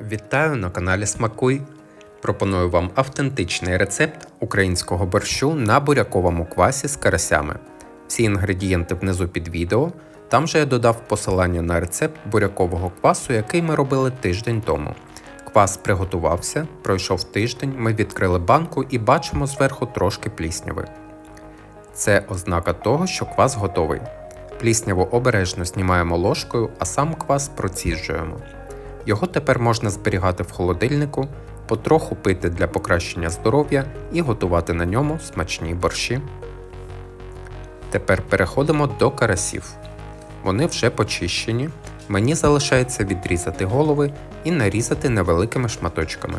Вітаю на каналі Смакуй. Пропоную вам автентичний рецепт українського борщу на буряковому квасі з карасями. Всі інгредієнти внизу під відео. Там же я додав посилання на рецепт бурякового квасу, який ми робили тиждень тому. Квас приготувався, пройшов тиждень, ми відкрили банку і бачимо зверху трошки плісняви. Це ознака того, що квас готовий. Плісняву обережно знімаємо ложкою, а сам квас проціжуємо. Його тепер можна зберігати в холодильнику, потроху пити для покращення здоров'я і готувати на ньому смачні борщі. Тепер переходимо до карасів. Вони вже почищені. Мені залишається відрізати голови і нарізати невеликими шматочками.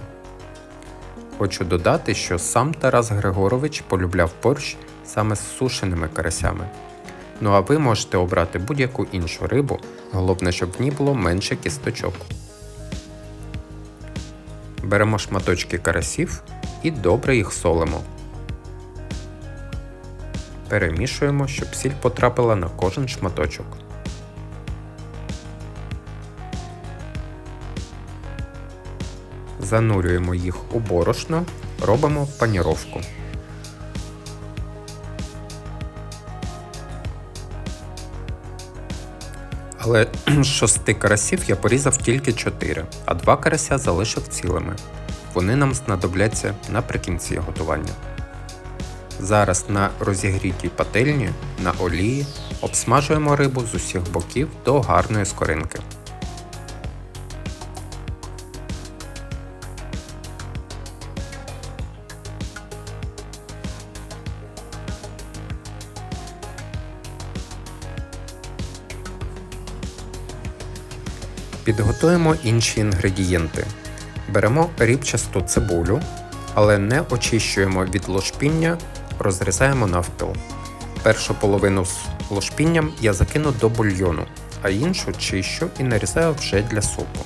Хочу додати, що сам Тарас Григорович полюбляв борщ саме з сушеними карасями. Ну а ви можете обрати будь-яку іншу рибу, головне, щоб в ній було менше кісточок. Беремо шматочки карасів і добре їх солимо. Перемішуємо, щоб сіль потрапила на кожен шматочок. Занурюємо їх у борошно, робимо паніровку. Але з шести карасів я порізав тільки 4, а два карася залишив цілими. Вони нам знадобляться наприкінці готування. Зараз на розігрітій пательні на олії обсмажуємо рибу з усіх боків до гарної скоринки. Підготуємо інші інгредієнти. Беремо рібчасту цибулю, але не очищуємо від лошпіння, розрізаємо навпіл. Першу половину з лошпінням я закину до бульйону, а іншу чищу і нарізаю вже для супу.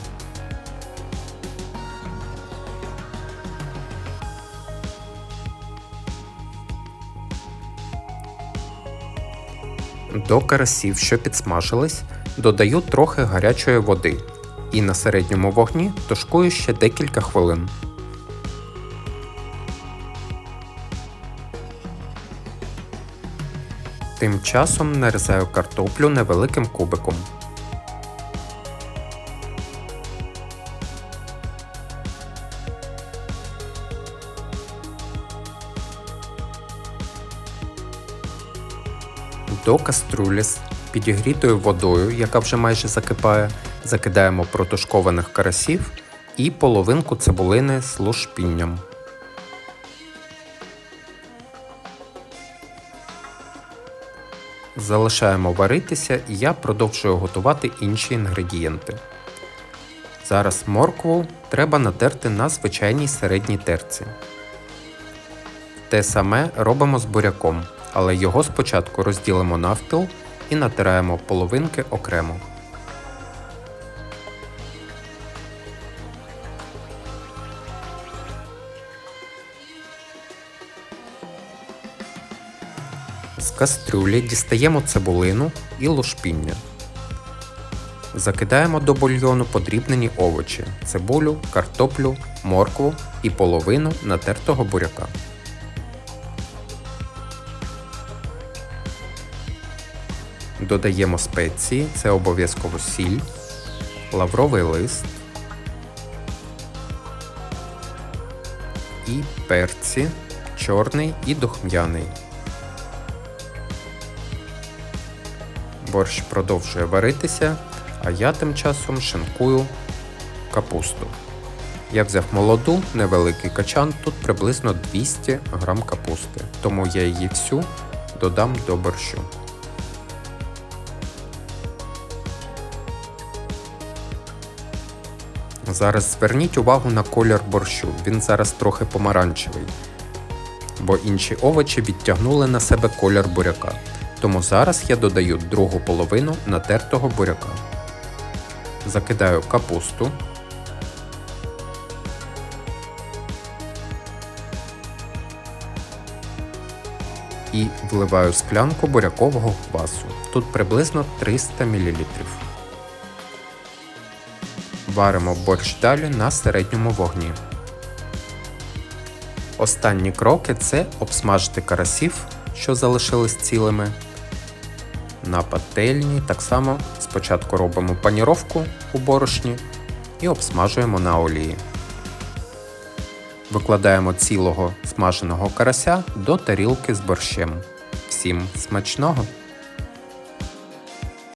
До карасів, що підсмажились, додаю трохи гарячої води і на середньому вогні тушкую ще декілька хвилин. Тим часом нарізаю картоплю невеликим кубиком. До каструлі з підігрітою водою, яка вже майже закипає, закидаємо протушкованих карасів і половинку цибулини з лушпінням. Залишаємо варитися і я продовжую готувати інші інгредієнти. Зараз моркву треба натерти на звичайній середній терці. Те саме робимо з буряком, але його спочатку розділимо навпіл і натираємо половинки окремо. З кастрюлі дістаємо цибулину і лушпіння. Закидаємо до бульйону подрібнені овочі, цибулю, картоплю, моркву і половину натертого буряка. Додаємо спеції, це обов'язково сіль, лавровий лист і перці, чорний і духм'яний. Борщ продовжує варитися, а я тим часом шинкую капусту. Я взяв молоду, невеликий качан, тут приблизно 200 г капусти, тому я її всю додам до борщу. Зараз зверніть увагу на колір борщу, він зараз трохи помаранчевий, бо інші овочі відтягнули на себе колір буряка. Тому зараз я додаю другу половину натертого буряка. Закидаю капусту. І вливаю склянку бурякового квасу. Тут приблизно 300 мл. Варимо борщ далі на середньому вогні. Останні кроки це обсмажити карасів, що залишились цілими. На пательні так само спочатку робимо паніровку у борошні і обсмажуємо на олії. Викладаємо цілого смаженого карася до тарілки з борщем. Всім смачного!